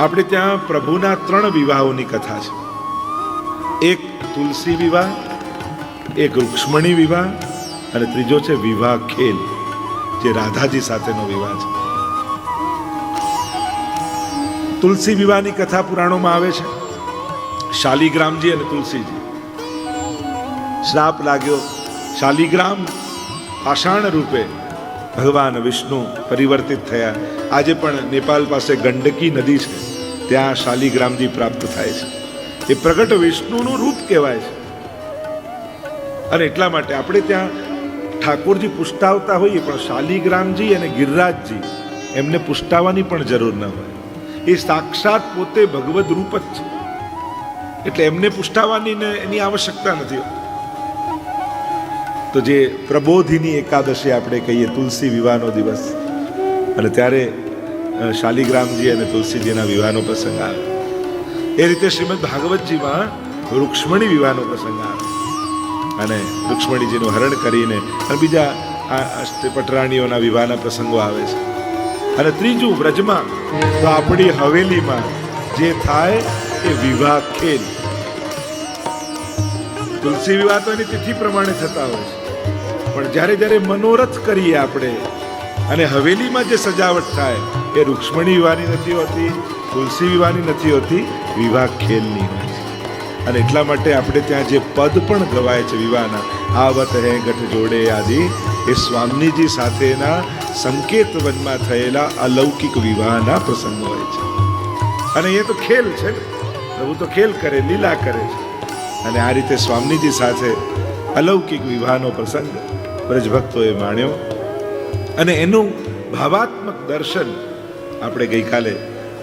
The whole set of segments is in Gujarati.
આપણે ત્યાં પ્રભુના ત્રણ વિવાહોની કથા છે. એક તુલસી વિવાહ, એક રૂક્ષ્મણી વિવાહ અને ત્રીજો છે વિવાહ ખેલ, જે રાધાજી સાથેનો વિવાહ છે. તુલસી વિવાહની કથા પુરાણોમાં આવે છે. શાલિગ્રામજી અને તુલસીજી. શ્રાપ લાગ્યો, શાલિગ્રામ પાષાણ રૂપે ભગવાન વિષ્ણુ પરિવર્તિત થયા. આજે પણ નેપાલ પાસે ગંડકી નદી છે. ત્યાં શાલિગ્રામજી પ્રાપ્ત થાય છે. એ પ્રગટ વિષ્ણુનું રૂપ કહેવાય છે. અને એટલા માટે આપણે ત્યાં ઠાકોરજી પુષ્ટાવતા હોઈએ, પણ શાલિગ્રામજી અને ગિરિરાજજી એમને પુષ્ટાવાની પણ જરૂર ન હોય. એ સાક્ષાત પોતે ભગવદ રૂપ જ છે. એટલે એમને પુષ્ટાવાની ને એની આવશ્યકતા નથી તો જે પ્રબોધિની એકાદશી આપણે કહીએ, તુલસી વિવાહનો દિવસ. અને ત્યારે શાલિગ્રામજી અને તુલસીજીના વિવાહનો પ્રસંગ આવે. એ રીતે શ્રીમદ ભાગવતજીમાં રૂક્ષ્મણી વિવાહનો પ્રસંગ આવે. અને રૂક્ષ્મણીજીનું હરણ કરીને અને બીજા આ પટરાણીઓના વિવાહના પ્રસંગો આવે છે. અને ત્રીજું, વ્રજમાં તો આપણી હવેલીમાં જે થાય એ વિવાહ ખેલ. તુલસી વિવાહ તો એની તિથિ પ્રમાણે થતા હોય છે. પણ જ્યારે જ્યારે મનોરથ કરીએ આપણે અને હવેલીમાં જે સજાવટ થાય, એ રૂક્ષ્મણી વિવાહની નથી હોતી, તુલસી વિવાહની નથી હોતી, વિવાહ ખેલની હોય છે અને એટલા માટે આપણે ત્યાં જે પદ પણ ગવાય છે વિવાહના, આવત હે ગઠ જોડે આદિ, એ સ્વામીજી સાથેના સંકેત વનમાં થયેલા અલૌકિક વિવાહના પ્રસંગ હોય છે. અને એ તો ખેલ છે ને. પ્રભુ તો ખેલ કરે, લીલા કરે છે. અને આ રીતે સ્વામીજી સાથે અલૌકિક વિવાહનો પ્રસંગ બ્રજભક્તોએ માણ્યો. અને એનું ભાવાત્મક દર્શન આપણે ગઈકાલે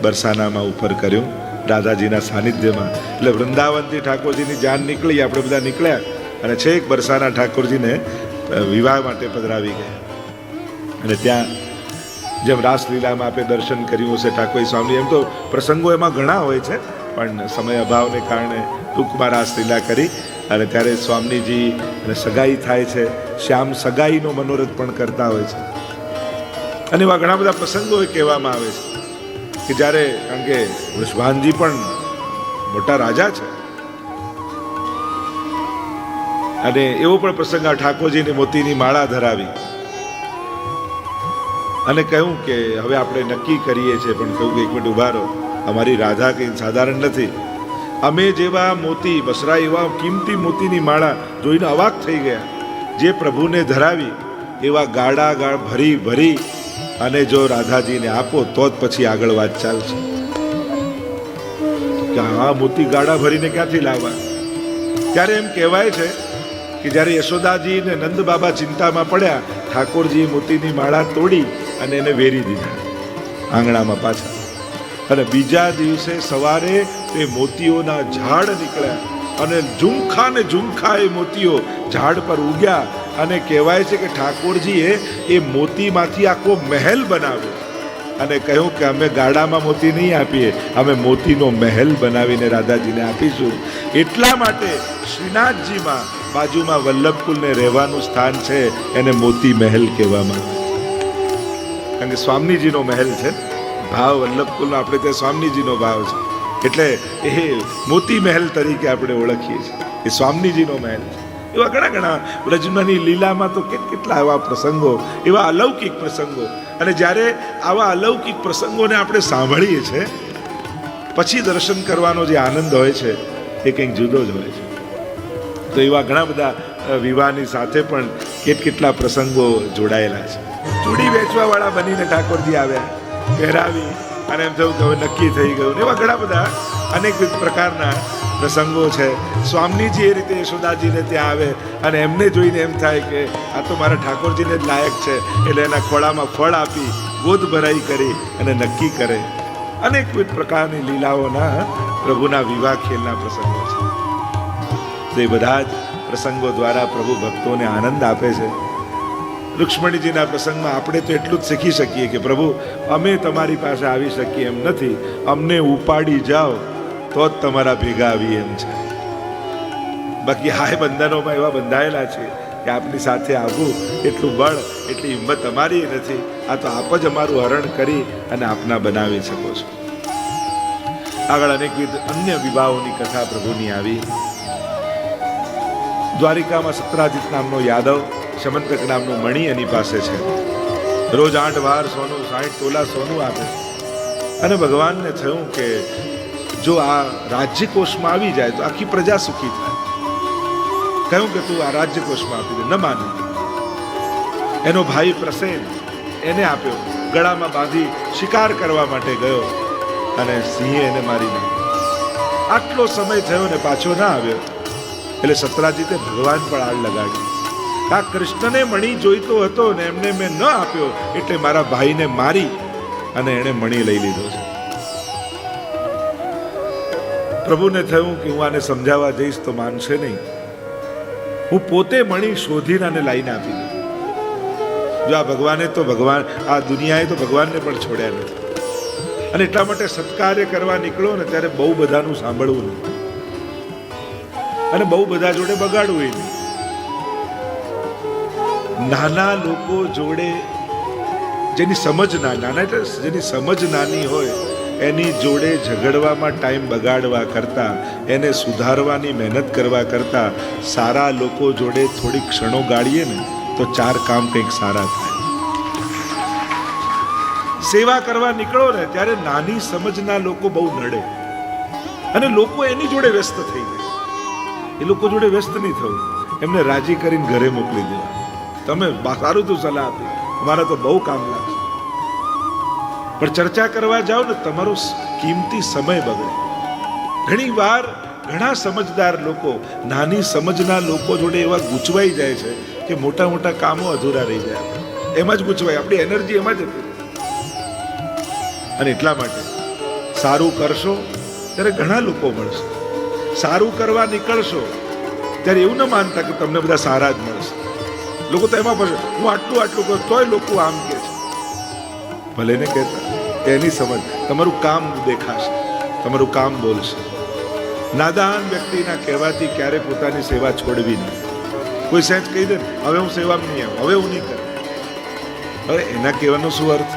બરસાનામાં ઉપર કર્યું. રાધાજીના સાનિધ્યમાં. એટલે વૃંદાવનથી ઠાકોરજીની જાન નીકળી, આપણે બધા નીકળ્યા અને છેક બરસાના ઠાકોરજીને વિવાહ માટે પધરાવી ગયા. અને ત્યાં જેમ રાસલીલામાં આપણે દર્શન કર્યું હશે ઠાકોર સ્વામી, એમ તો પ્રસંગો એમાં ઘણા હોય છે, પણ સમય અભાવને કારણે ટૂંકમાં રાસલીલા કરી અને ત્યારે સ્વામીજી અને સગાઈ થાય છે. શ્યામ સગાઈનો મનોરથ પણ કરતા હોય છે. અને એવા ઘણા બધા પ્રસંગો એ કહેવામાં આવે છે. કે જ્યારે, કારણ કે વૃષભાનજી પણ મોટા રાજા છે. અને એવો પણ પ્રસંગ આ ઠાકોરજીને મોતીની માળા ધરાવી. અને કહ્યું કે હવે આપણે નક્કી કરીએ છીએ, પણ કહ્યું કે એક મિનિટ ઊભા રહો. અમારી રાધા કંઈ સાધારણ નથી. અમે જેવા મોતી બસરા એવા કિંમતી મોતીની માળા જોઈને અવાક થઈ ગયા. જે પ્રભુને ધરાવી, એવા ગાડા ગાળ ભરી ભરી અને જો રાધાજીને આપો તો જ પછી આગળ વાત ચાલશે. કે આ મોતી ગાડા ભરીને ક્યાંથી લાવવા? ત્યારે એમ કહેવાય છે કે જ્યારે યશોદાજી ને નંદ બાબા ચિંતામાં પડ્યા, ઠાકોરજીએ મોતીની માળા તોડી અને એને વેરી દીધા આંગણામાં પાછા. અને બીજા દિવસે સવારે તે મોતીઓના ઝાડ નીકળ્યા અને ઝુમખા ને ઝુમખા એ મોતીઓ ઝાડ પર ઉગ્યા અને કહેવાય છે કે ઠાકોરજીએ એ મોતીમાંથી આખો મહેલ બનાવ્યો. અને કહ્યું કે અમે ગાડામાં મોતી નહીં આપીએ, અમે મોતીનો મહેલ બનાવીને રાધાજીને આપીશું. એટલા માટે શ્રીનાથજીમાં બાજુમાં વલ્લભકુલને રહેવાનું સ્થાન છે, એને મોતી મહેલ કહેવામાં આવે. કારણ કે સ્વામીજીનો મહેલ છે. ભાવ વલ્લભકુલનો, આપણે ત્યાં સ્વામીજીનો ભાવ છે. એટલે એ મોતી મહેલ તરીકે આપણે ઓળખીએ છીએ. એ સ્વામીજીનો મહેલ છે. એવા ઘણા ઘણા વ્રજમાની લીલામાં તો કેટ કેટલા એવા પ્રસંગો, એવા અલૌકિક પ્રસંગો. અને જ્યારે આવા અલૌકિક પ્રસંગોને આપણે સાંભળીએ છીએ પછી દર્શન કરવાનો જે આનંદ હોય છે, એ કંઈક જુદો જ હોય છે. તો એવા ઘણા બધા વિવાહની સાથે પણ કેટ કેટલા પ્રસંગો જોડાયેલા છે. ચૂડી વેચવાવાળા બનીને ઠાકોરજી આવ્યા, પહેરાવી, અને એમ થયું કે હવે નક્કી થઈ ગયું એવા ઘણા બધા અનેકવિધ પ્રકારના પ્રસંગો છે. સ્વામીજી એ રીતે યશોદાજીને ત્યાં આવે અને એમને જોઈને એમ થાય કે આ તો મારા ઠાકોરજીને જ લાયક છે. એટલે એના ખોળામાં ફળ આપી ગોદ ભરાઈ કરી અને નક્કી કરે. અનેકવિધ પ્રકારની લીલાઓના પ્રભુના વિવાહ ખેલના પ્રસંગો છે. તે બધા જ પ્રસંગો દ્વારા પ્રભુ ભક્તોને આનંદ આપે છે. રુક્ષ્મણીજીના પ્રસંગમાં આપણે તો એટલું જ શીખી શકીએ કે પ્રભુ, અમે તમારી પાસે આવી શકીએ એમ નથી. અમને ઉપાડી જાઓ. તો જ તમારા ભેગા આવી એમ છે. બાકી હાય બંધનોમાં એવા બંધાયેલા છે કે આપની સાથે આવવું એટલું બળ, એટલી હિંમત અમારી નથી. આ તો આપ જ અમારું હરણ કરી અને આપના બનાવી શકો છો. આગળ અનેકવિધ અન્ય વિવાહોની કથા પ્રભુની આવી. દ્વારિકામાં સત્રાજીત નામનો યાદવ, સમંતક નામનો મણી એની પાસે છે. રોજ આઠ વાર સોનું, સાઠ તોલા સોનું આપે. અને ભગવાનને થયું કે જો આ રાજ્યકોષમાં આવી જાય તો આખી પ્રજા સુખી થાય. કહ્યું કે તું આ રાજ્યકોષમાં આપી દે. ન માન્યું એનો ભાઈ પ્રસેન એને આપ્યો. ગળામાં બાંધી શિકાર કરવા માટે ગયો અને સિંહે એને મારી નાખ્યો. આટલો સમય થયો ને પાછો ના આવ્યો. એટલે સત્રાજીતે ભગવાન પર આડ લગાડી. આ કૃષ્ણને મણી જોઈતો હતો ને એમને મેં ન આપ્યો એટલે મારા ભાઈને મારી અને એણે મણી લઈ લીધો છે. પ્રભુને થયું કે હું આને સમજાવવા જઈશ તો માનશે નહીં. હું પોતે મણી શોધીને આને લાઈને આપી દઉં. જો આ ભગવાને તો ભગવાન, આ દુનિયાએ તો ભગવાનને પણ છોડ્યા નથી. અને એટલા માટે સત્કાર્ય કરવા નીકળો ને ત્યારે બહુ બધાનું સાંભળવું નહીં. અને બહુ બધા જોડે બગાડવું નહીં. નાના લોકો જોડે જેની સમજ ના, નાના એટલે જેની સમજ નાની હોય એની જોડે ઝઘડવામાં ટાઈમ બગાડવા કરતા, એને સુધારવાની મહેનત કરવા કરતા સારા લોકો જોડે થોડી ક્ષણો ગાળીએ ને, તો ચાર કામ કંઈક સારા થાય. સેવા કરવા નીકળો ને, ત્યારે નાની સમજના લોકો બહુ નડે. અને લોકો એની જોડે વ્યસ્ત થઈ જાય. એ લોકો જોડે વ્યસ્ત નહીં થવું. એમને રાજી કરીને ઘરે મોકલી દેવા તમે સારું તો સલાહ આપી. અમારા તો બહુ કામ લાગશે પણ ચર્ચા કરવા જાઓ ને તમારો કિંમતી સમય બગડે. ઘણી વાર ઘણા સમજદાર લોકો, નાની સમજના લોકો જોડે એવા ગૂંચવાઈ જાય છે કે મોટા મોટા કામો અધૂરા રહી જાય. આપણા. એમાં જ ગૂંચવાય, આપણી એનર્જી એમાં જ અને એટલા માટે સારું કરશો ત્યારે ઘણા લોકો મળશે. સારું કરવા નીકળશો ત્યારે એવું ન માનતા કે તમને બધા સારા જ મળશે. લોકો તો એમાં ફસે, હું આટલું આટલું કરું, તોય લોકો આમ કે છે. ભલે ને કહેતા એની સમજ તમારું કામ દેખાશે, તમારું કામ બોલશે. નાદાન વ્યક્તિના કહેવાથી ક્યારે પોતાની સેવા છોડવી નહીં. કોઈ સહેજ કહી દે હવે હું સેવામાં નહીં આવું, હવે હું નહીં કરું. હવે એના કહેવાનો શું અર્થ?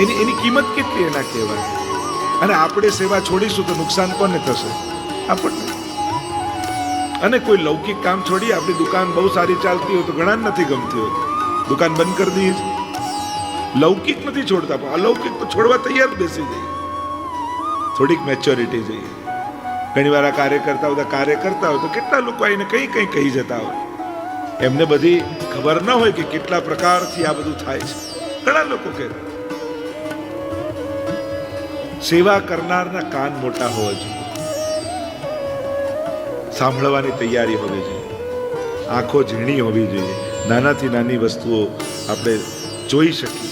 એની એની કિંમત કેટલી એના કહેવાની? અને આપણે સેવા છોડીશું તો નુકસાન કોને થશે? આપણને. અને કોઈ લૌકિક કામ છોડી આપણી દુકાન બહુ સારી ચાલતી હોય તો ઘણા નથી ગમતી હોતી. દુકાન બંધ કરી દઈએ. લૌકિક નથી છોડતા, પણ અલૌકિક તો છોડવા તૈયાર બેસી જઈએ થોડીક મેચ્યોરિટી જોઈએ. ઘણી વાર આ કાર્ય કરતા બધા કાર્ય કરતા હોય તો કેટલા લોકો આવીને કઈ કઈ કહી જતા હોય. એમને બધી ખબર ન હોય કે કેટલા પ્રકારથી આ બધું થાય છે. ઘણા લોકો કહે સેવા કરનારના કાન મોટા હોવા જોઈએ. સાંભળવાની તૈયારી હોવી જોઈએ. આંખો ઝીણી હોવી જોઈએ. નાનાથી નાની વસ્તુઓ આપણે જોઈ શકીએ.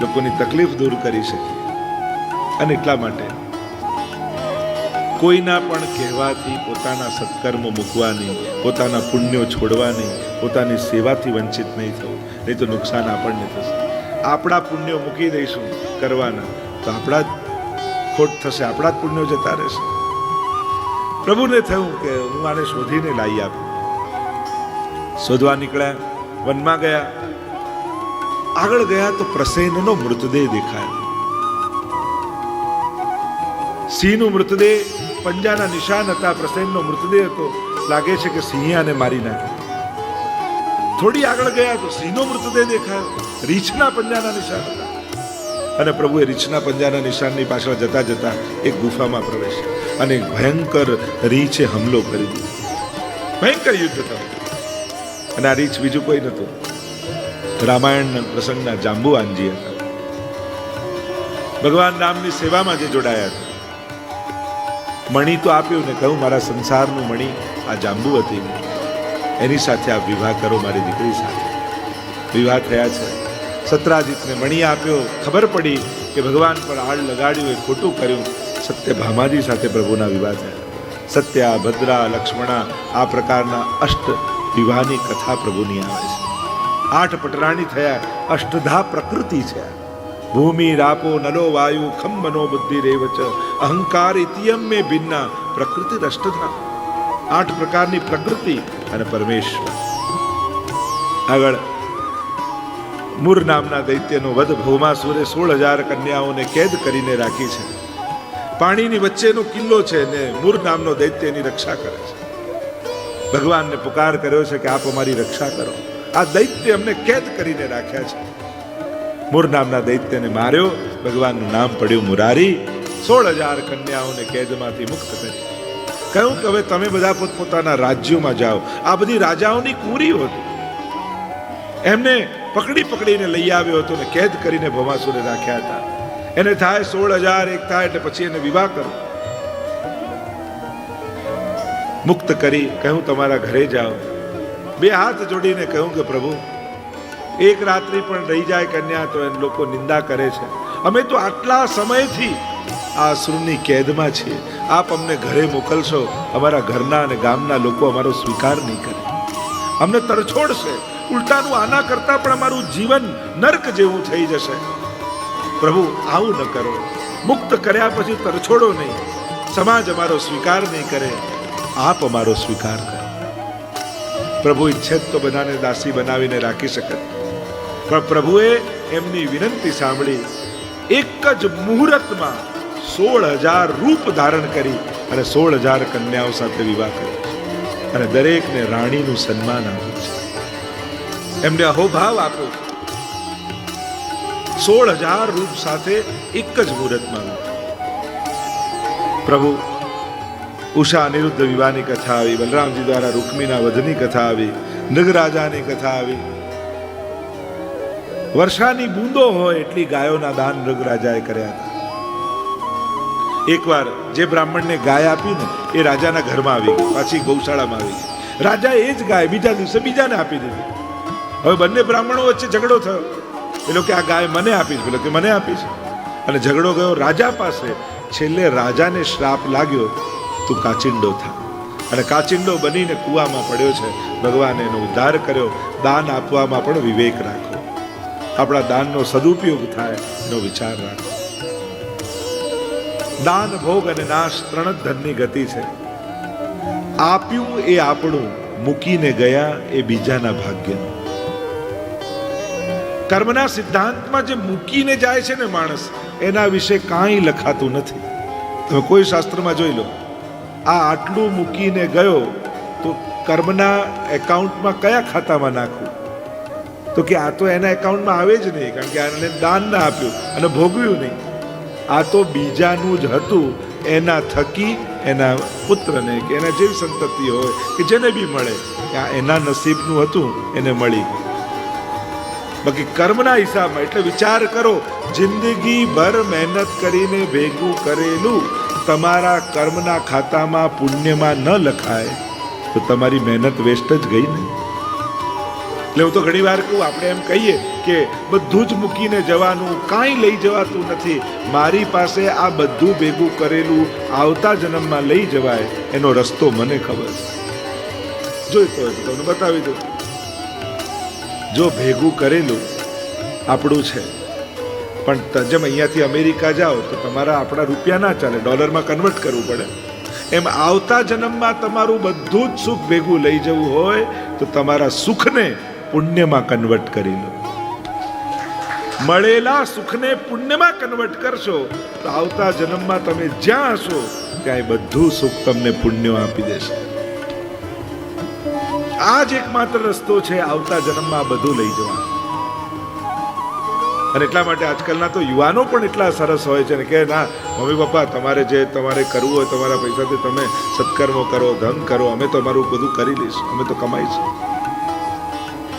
લોકોની તકલીફ દૂર કરી શકીએ અને એટલા માટે કોઈના પણ કહેવાથી પોતાના સત્કર્મ મૂકવાની, પોતાના પુણ્યો છોડવાની, પોતાની સેવાથી વંચિત નહીં થવું, નહીં તો નુકસાન આપણને થશે. આપણા પુણ્યો મૂકી દઈશું કરવાના, તો આપણા જ ખોટ થશે, આપણા જ પુણ્યો જતા રહેશે. પ્રભુને થયું કે હું આને શોધીને લાવી આપું. શોધવા નીકળ્યા, વનમાં ગયા આગળ ગયા તો પ્રસેનનો મૃતદેહ દેખાયો. સિંહનો મૃતદેહ પંજાના નિશાન હતા. પ્રસેનનો મૃતદેહ હતો લાગે છે કે સિંહે મારી નાખ્યો. થોડી આગળ ગયા તો સિંહનો મૃતદેહ દેખાયો. રીછના પંજાના નિશાન હતા. અને પ્રભુએ રીછના પંજાના નિશાનની પાછળ જતા જતા એક ગુફામાં પ્રવેશ અને ભયંકર રીછે હુમલો કરી દીધો. ભયંકર યુદ્ધ થયું. અને આ રીછ બીજું કોઈ નતું રામાયણના પ્રસંગના જાંબુવાનજી હતા. ભગવાન રામની સેવામાં જે જોડાયા હતા. મણી તો આપ્યું ને કહ્યું, મારા સંસારનું મણી આ જાંબુ હતી. એની સાથે આ વિવાહ કરો મારી દીકરી સાથે. વિવાહ થયા છે. સત્રાજીતને મણી આપ્યો. ખબર પડી કે ભગવાન પર આડ લગાડ્યું, એ ખોટું કર્યું. સત્ય ભામાજી સાથે પ્રભુના વિવાહ થયા. સત્યા, ભદ્રા, લક્ષ્મણા આ પ્રકારના અષ્ટ વિવાહની કથા પ્રભુની આવે છે. આઠ પટરાણી થયા. અષ્ટધા પ્રકૃતિ છે. ભૂમિ રાપો નલો વાયુ ખમ મનો બુદ્ધિ રેવચ. અહંકાર ઇતિયમ મે ભિન્ના. પ્રકૃતિ અષ્ટધા આઠ પ્રકારની પ્રકૃતિ અને પરમેશ્વર. આગળ, મુર નામના દૈત્યનો વધ ભૌમાસુરે સોળ હજાર કન્યાઓને કેદ કરીને રાખી છે. પાણીની વચ્ચેનો કિલ્લો છે ને મૂર નામનો દૈત્યની રક્ષા કરે છે. ભગવાનને પુકાર કર્યો છે કે આપ અમારી રક્ષા કરો. આ દૈત્ય અમને કેદ કરીને રાખ્યા છે. મૂર નામના દૈત્યને માર્યો, ભગવાનનું નામ પડ્યું મુરારી સોળ હજાર કન્યાઓને કેદમાંથી મુક્ત કરી કહ્યું કે હવે તમે બધા પોતપોતાના રાજ્યોમાં જાઓ. આ બધી રાજાઓની કુરીઓ હતી. એમને પકડી પકડીને લઈ આવ્યો હતો ને કેદ કરીને ભવાસુરે રાખ્યા હતા. એને થાય સોળ હજાર એક થાય એટલે પછી એને વિવાહ કરો. મુક્ત કરી કહ્યું, તમારા ઘરે જાઓ. બે હાથ જોડીને કહ્યું કે પ્રભુ, એક રાત્રિ પણ રહી જાય કન્યા તો એમ લોકો નિંદા કરે છે. અમે તો આટલા સમયથી આ અસુરની કેદમાં છીએ. આપ અમને ઘરે મોકલશો. અમારા ઘરના અને ગામના લોકો અમારો સ્વીકાર નહીં કરે. અમને તરછોડશે ઉલટાનું આના કરતાં પણ અમારું જીવન નર્ક જેવું થઈ જશે. પ્રભુ, આવું ન કરો. મુક્ત કર્યા પછી તરછોડો નહીં. સમાજ અમારો સ્વીકાર નહીં કરે. આપ અમારો સ્વીકાર કરો. પ્રભુ ઈચ્છે તો બધાને દાસી બનાવીને રાખી શકે. પણ પ્રભુએ એમની વિનંતી સાંભળી, એક જ મુહૂર્તમાં સોળ હજાર રૂપ ધારણ કરી અને સોળ હજાર કન્યાઓ સાથે વિવાહ કર્યો અને દરેકને રાણીનું સન્માન આપ્યું છે. એમને અહોભાવ આપ્યો છે. સોળ હજાર રૂપ સાથે એક જ મુહૂર્તમાં પ્રભુ ઉષા અનિરુદ્ધ વિવાહની કથા આવી, બલરામજી દ્વારા રૂકમીના વધની કથા આવી, નગરાજાની કથા આવી. વર્ષાની બૂંદો હોય એટલી ગાયોના દાન નગરાજાએ કર્યા હતા. એકવાર જે બ્રાહ્મણને ગાય આપી ને એ રાજાના ઘરમાં આવી પાછી ગૌશાળામાં આવી રાજા એ જ ગાય બીજા દિવસે બીજાને આપી દીધી. હવે બંને બ્રાહ્મણો વચ્ચે ઝઘડો થયો. પેલો કે આ ગાય મને આપી છે પેલો કે મને આપી છે. અને ઝઘડો ગયો રાજા પાસે. છેલ્લે રાજાને શ્રાપ લાગ્યો તું કાચિંડો થા. અને કાચિંડો બનીને કૂવામાં પડ્યો છે, ભગવાને એનો ઉદ્ધાર કર્યો, દાન આપવામાં પણ વિવેક રાખો આપણા દાનનો સદુપયોગ થાય એનો વિચાર રાખો. દાન, ભોગ અને નાશ ત્રણ જ ધનની ગતિ છે. આપ્યું એ આપણું, મૂકીને ગયા એ બીજાના ભાગ્યનું. કર્મના સિદ્ધાંતમાં જે મૂકીને જાય છે ને માણસ, એના વિશે કાંઈ લખાતું નથી. તમે કોઈ શાસ્ત્રમાં જોઈ લો આ આટલું મૂકીને ગયો, તો કર્મના એકાઉન્ટમાં કયા ખાતામાં નાખવું તો કે આ તો એના એકાઉન્ટમાં આવે જ નહીં, કારણ કે આને દાન ના આપ્યું અને ભોગવ્યું નહીં. આ તો બીજાનું જ હતું, એના થકી એના પુત્રને કે એના જેવી સંતતિ હોય, કે જેને બી મળે, કે આ એના નસીબનું હતું, એને મળી ગયું. બાકી કર્મના હિસાબમાં એટલે વિચાર કરો જિંદગી ભર મહેનત કરીને ભેગું કરેલું તમારા કર્મના ખાતામાં પુણ્યમાં ન લખાય, તો તમારી મહેનત વેસ્ટ જ ગઈ ને. એટલે હું તો ઘણી વાર કહું, આપણે એમ કહીએ કે બધું જ મૂકીને જવાનું, કાંઈ લઈ જવાતું નથી. મારી પાસે આ બધું ભેગું કરેલું આવતા જન્મમાં લઈ જવાય, એનો રસ્તો મને ખબર. જોઈતો હોય તો તમને બતાવી દઉં. જો ભેગું કરેલું, આપણું છે. પણ જેમ અહીંયાથી અમેરિકા જાઓ તો તમારા આપણા રૂપિયા ના ચાલે. ડોલરમાં કન્વર્ટ કરવું પડે. એમ આવતા જન્મમાં તમારું બધું જ સુખ ભેગું લઈ જવું હોય તો તમારા સુખને પુણ્યમાં કન્વર્ટ કરી લો. મળેલા સુખને પુણ્યમાં કન્વર્ટ કરશો તો આવતા જન્મમાં તમે જ્યાં હશો ત્યાં બધું સુખ તમને પુણ્યો આપી દેશે. આ જ એકમાત્ર રસ્તો છે આવતા જન્મમાં બધું લઈ જવાનું. અને એટલા માટે આજકાલના તો યુવાનો પણ એટલા સરસ હોય છે ને કે ના, મમ્મી, પપ્પા, તમારે જે તમારે કરવું હોય તમારા પૈસાથી તમે સત્કર્મો કરો, ધન કરો, અમે તો અમારું બધું કરી લઈશું, અમે તો કમાઈશું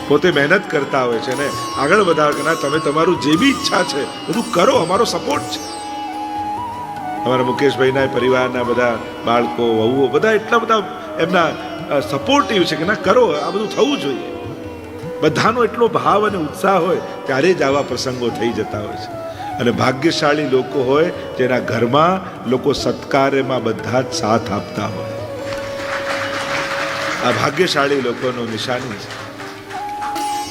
પોતે મહેનત કરતા હોય છે ને, આગળ વધારે ના, તમે તમારું જે બી ઈચ્છા છે, બધું કરો, અમારો સપોર્ટ છે. અમારા મુકેશભાઈના પરિવારના બધા બાળકો, વહુઓ, બધા એટલા બધા એમના સપોર્ટિવ છે કે ના, કરો, આ બધું થવું જોઈએ. બધાનો એટલો ભાવ અને ઉત્સાહ હોય, ત્યારે જ આવા પ્રસંગો થઈ જતા હોય છે. અને ભાગ્યશાળી લોકો હોય, જેના ઘરમાં લોકો સત્કાર્યમાં બધા જ સાથ આપતા હોય. આ ભાગ્યશાળી લોકોનો નિશાની છે.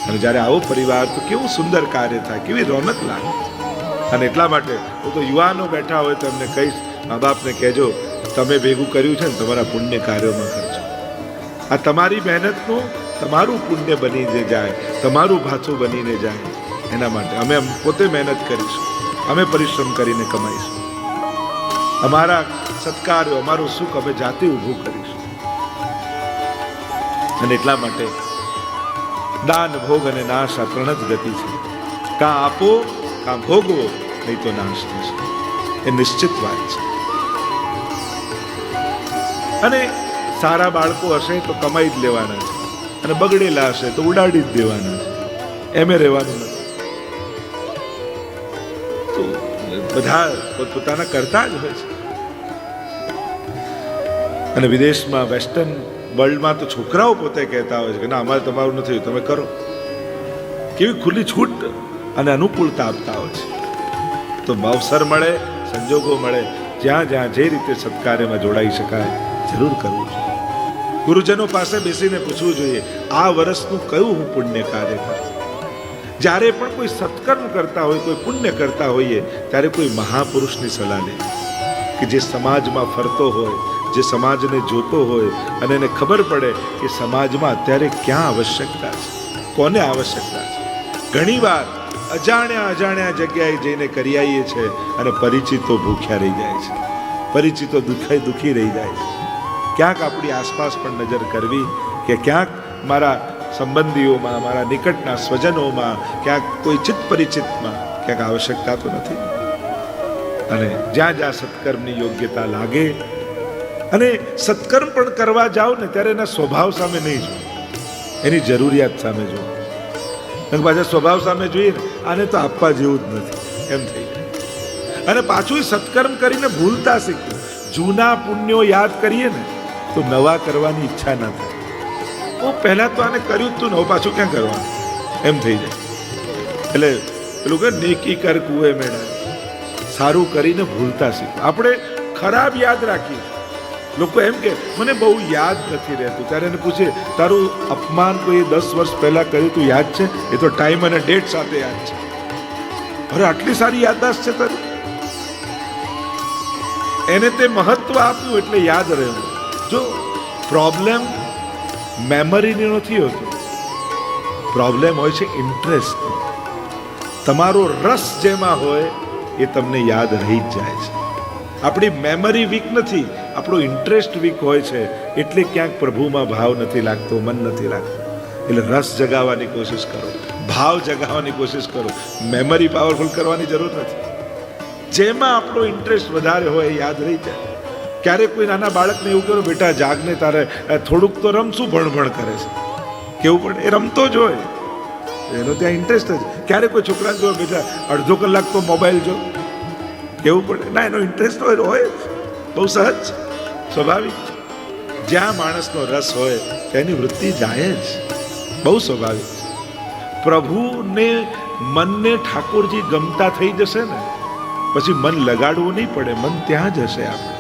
અને જ્યારે આવો પરિવાર, તો કેવું સુંદર કાર્ય થાય, કેવી રોનક લાગે. અને એટલા માટે હું તો યુવાનો બેઠા હોય, તો એમને કહીશ મા બાપને કહેજો, તમે ભેગું કર્યું છે ને, તમારા પુણ્ય કાર્યોમાં કરજો આ તમારી મહેનતનું તમારું પુણ્ય બની જાય, તમારું ભાથું બનીને જાય, એના માટે અમે પોતે મહેનત કરીશું, અમે પરિશ્રમ કરીને કમાઈશું. અમારા સત્કાર્યો, અમારું સુખ અમે જાતે ઊભું કરીશું. અને એટલા માટે દાન, ભોગ અને નાશ આ ત્રણ જ ગતિ છે. કાં આપો, કાં ભોગવો, નહીં તો નાશ થશે. એ નિશ્ચિત વાત છે. અને સારા બાળકો હશે તો કમાઈ જ લેવાના છે. અને બગડેલા હશે તો ઉડાડી જ દેવાના. છે એમે રહેવાનું નથી. બધા પોતપોતાના કરતા જ હોય છે. અને વિદેશમાં, વેસ્ટર્ન વર્લ્ડમાં તો છોકરાઓ પોતે કહેતા હોય છે કે ના, અમારે તમારું નથી તમે કરો. કેવી ખુલ્લી છૂટ અને અનુકૂળતા આપતા હોય છે. તો અવસર મળે, સંજોગો મળે, જ્યાં જ્યાં જે રીતે સત્કાર્યમાં જોડાઈ શકાય, જરૂર કરવું જોઈએ. ગુરુજનો પાસે બેસીને પૂછવું જોઈએ, આ વર્ષનું કયું હું પુણ્ય કાર્ય કરું? જ્યારે પણ કોઈ સત્કર્મ કરતા હોય, કોઈ પુણ્ય કરતા હોઈએ, ત્યારે કોઈ મહાપુરુષની સલાહ લે. કે જે સમાજમાં ફરતો હોય, જે સમાજને જોતો હોય, અને એને ખબર પડે કે સમાજમાં અત્યારે ક્યાં આવશ્યકતા છે, કોને આવશ્યકતા છે. ઘણીવાર અજાણ્યા અજાણ્યા જગ્યાએ જઈને કરી આવીએ છીએ અને પરિચિતો ભૂખ્યા રહી જાય છે. પરિચિતો દુખાઈ દુખી રહી જાય છે. ક્યાંક આપણી આસપાસ પણ નજર કરવી કે ક્યાંક મારા સંબંધીઓમાં, મારા નિકટના સ્વજનોમાં ક્યાંક કોઈ ચિત્ત પરિચિતમાં ક્યાંક આવશ્યકતા તો નથી. અને જ્યાં જ્યાં સત્કર્મની યોગ્યતા લાગે, અને સત્કર્મ પણ કરવા જાઓ ને ત્યારે એના સ્વભાવ સામે નહીં જુઓ. એની જરૂરિયાત સામે અને પાછા સ્વભાવ સામે જોઈએ ને, આને તો આપવા જેવું જ નથી. એમ થઈ અને પાછું સત્કર્મ કરીને ભૂલતા શીખવું. જૂના પુણ્યો યાદ કરીએ ને તો નવા કરવાની ઈચ્છા ના થાય હું પહેલા તો આને કર્યું જ તું નવું પાછું ક્યાં કરવાનું? એમ થઈ જાય. એટલે પેલું કે નેકી કર કુએ મેળા. સારું કરીને ભૂલતા શીખવું આપણે ખરાબ યાદ રાખીએ. લોકો એમ કે, મને બહુ યાદ નથી રહેતું. ત્યારે એને પૂછે, તારું અપમાન કોઈ દસ વર્ષ પહેલા કર્યું તું યાદ છે? એ તો ટાઈમ અને ડેટ સાથે યાદ છે. અરે આટલી સારી યાદદાસ્ત છે તારી? એને તે મહત્વ આપ્યું એટલે યાદ રહ્યું. પ્રોબ્લેમ મેમરીની નથી હોતી. પ્રોબ્લેમ હોય છે ઇન્ટરેસ્ટ તમારો રસ જેમાં હોય એ તમને યાદ રહી જ જાય છે. આપણી મેમરી વીક નથી, આપણો ઇન્ટરેસ્ટ વીક હોય છે, એટલે ક્યાંક પ્રભુમાં ભાવ નથી લાગતો, મન નથી લાગતો. એટલે રસ જગાવવાની કોશિશ કરો, ભાવ જગાવવાની કોશિશ કરો. મેમરી પાવરફુલ કરવાની જરૂર નથી. જેમાં આપણો ઇન્ટરેસ્ટ વધારે હોય એ યાદ રહી જાય. ક્યારેક કોઈ નાના બાળકને એવું કરો, બેટા, જાગને તારે થોડુંક તો રમ શું ભણ કરે છે. કેવું પડે? એ રમતો જ હોય. એનો ત્યાં ઇન્ટરેસ્ટ જ. ક્યારેક કોઈ છોકરાને જો બેટા, અડધો કલાક તો મોબાઈલ જો. કેવું પડે? ના, એનો ઇન્ટરેસ્ટ હોય હોય બહુ સહજ સ્વાભાવિક જ્યાં માણસનો રસ હોય તેની વૃત્તિ જાય જ. બહુ સ્વાભાવિક પ્રભુને મનને ઠાકોરજી ગમતા થઈ જશે ને, પછી મન લગાડવું નહીં પડે, મન ત્યાં જ હશે આપણે.